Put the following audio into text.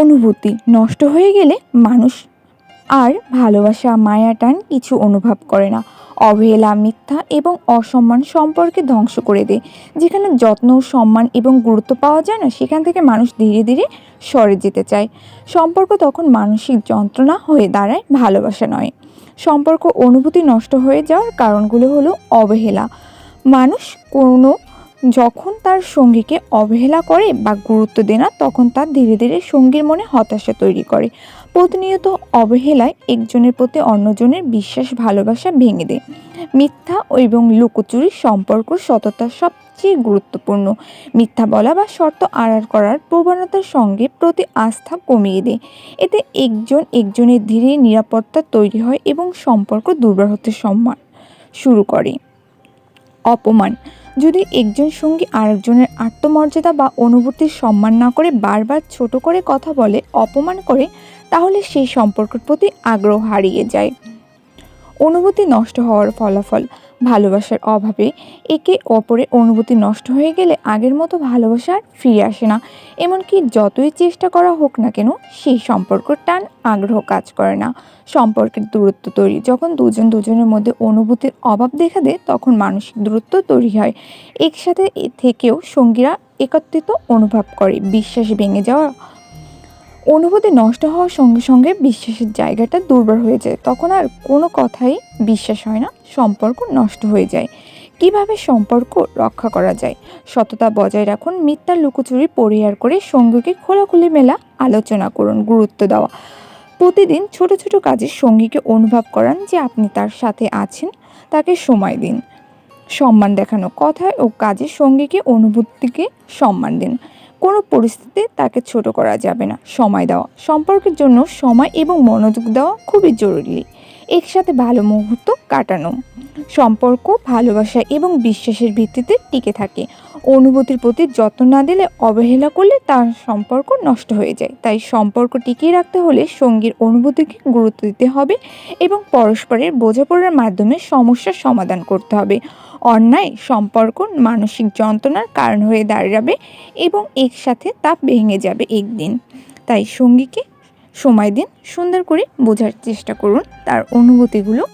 অনুভূতি নষ্ট হয়ে গেলে মানুষ আর ভালোবাসা, মায়া, টান কিছু অনুভব করে না। অবহেলা, মিথ্যা এবং অসম্মান সম্পর্কে ধ্বংস করে দেয়। যেখানে যত্ন, সম্মান এবং গুরুত্ব পাওয়া যায় না, সেখান থেকে মানুষ ধীরে ধীরে সরে যেতে চায়। সম্পর্ক তখন মানসিক যন্ত্রণা হয়ে দাঁড়ায়, ভালোবাসা নয়। সম্পর্ক অনুভূতি নষ্ট হয়ে যাওয়ার কারণগুলো হলো অবহেলা। মানুষ কোনো যখন তার সঙ্গীকে অবহেলা করে বা গুরুত্ব দেয় না, তখন তার ধীরে ধীরে সঙ্গীর মনে হতাশা তৈরি করে। প্রতিনিয়ত অবহেলায় একজনের প্রতি অন্যজনের বিশ্বাস, ভালোবাসা ভেঙে দেয়। মিথ্যা এবং লুকোচুরি সম্পর্ক সততা সবচেয়ে গুরুত্বপূর্ণ। মিথ্যা বলা বা শর্ত আড়াল করার প্রবণতার সঙ্গে প্রতি আস্থা কমিয়ে দেয়। এতে একজন একজনের ধীরে নিরাপত্তা তৈরি হয় এবং সম্পর্ক দুর্বল হতে সম্মান শুরু করে। অপমান যদি একজন সঙ্গী আরেকজনের আত্মমর্যাদা বা অনুভূতির সম্মান না করে বারবার ছোট করে কথা বলে, অপমান করে, তাহলে সেই সম্পর্কের প্রতি আগ্রহ হারিয়ে যায়। অনুভূতি নষ্ট হওয়ার ফলাফল ভালোবাসার অভাবে একে অপরের অনুভূতি নষ্ট হয়ে গেলে আগের মতো ভালোবাসা আর ফিরে আসে না। এমনকি যতই চেষ্টা করা হোক না কেন, সেই সম্পর্কের টান আগ্রহ কাজ করে না। সম্পর্কের দূরত্ব তৈরি। যখন দুজন দুজনের মধ্যে অনুভূতির অভাব দেখা দেয়, তখন মানসিক দূরত্ব তৈরি হয়। একসাথে থেকেও সঙ্গীরা একত্রিত অনুভব করে। বিশ্বাস ভেঙে যাওয়া অনুভূতি নষ্ট হওয়ার সঙ্গে সঙ্গে বিশ্বাসের জায়গাটা দুর্বল হয়ে যায়। তখন আর কোনো কথাই বিশ্বাস হয় না, সম্পর্ক নষ্ট হয়ে যায়। কীভাবে সম্পর্ক রক্ষা করা যায়? সততা বজায় রাখুন মিথ্যার লুকোচুরি পরিহার করে সঙ্গীকে খোলাখুলি মেলা আলোচনা করুন, গুরুত্ব দেওয়া। প্রতিদিন ছোট ছোট কাজে সঙ্গীকে অনুভব করান যে আপনি তার সাথে আছেন, তাকে সময় দিন। সম্মান দেখানো কথায় ও কাজে সঙ্গীকে, অনুভূতিকে সম্মান দিন। কোনো পরিস্থিতিতে তাকে ছোট করা যাবে না। সময় দেওয়া। সম্পর্কের জন্য সময় এবং মনোযোগ দেওয়া খুবই জরুরি। একসাথে ভালো মুহূর্ত কাটানো। সম্পর্ক, ভালোবাসা এবং বিশ্বাসের ভিত্তিতে টিকে থাকে। অনুভূতির প্রতি যত্ন না দিলে অবহেলা করলে তার সম্পর্ক নষ্ট হয়ে যায়। তাই সম্পর্ক টিকিয়ে রাখতে হলে সঙ্গীর অনুভূতিকে গুরুত্ব দিতে হবে এবং পরস্পরের বোঝাপড়ার মাধ্যমে সমস্যার সমাধান করতে হবে। অন্যায়, সম্পর্ক, মানসিক যন্ত্রণার কারণ হয়ে দাঁড়াবে এবং একসাথে তা ভেঙে যাবে একদিন। তাই সঙ্গীকে সময় দিন, সুন্দর করে বোঝার চেষ্টা করুন। তার অনুভূতিগুলো